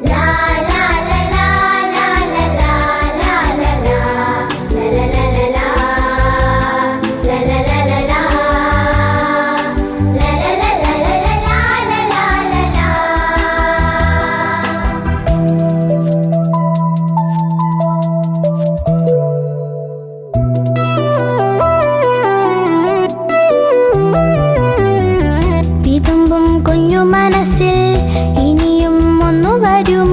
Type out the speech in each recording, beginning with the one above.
La padu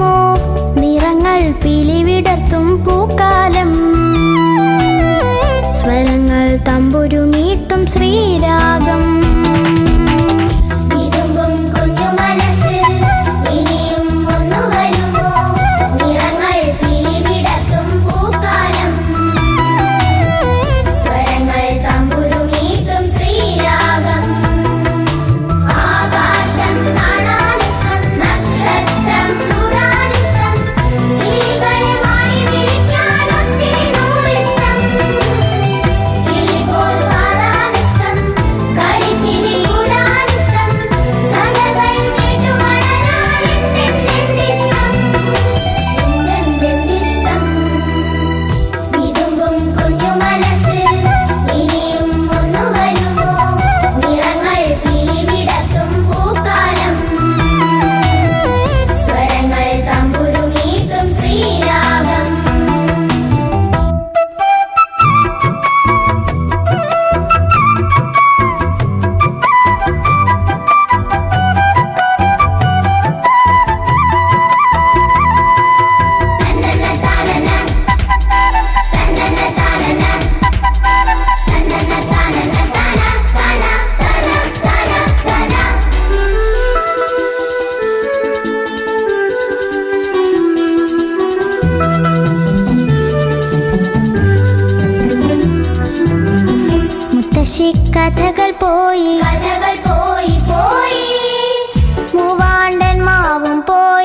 கதகள் போய் கதகள் போய் போய். மூவாண்டன் மாவும் போய்.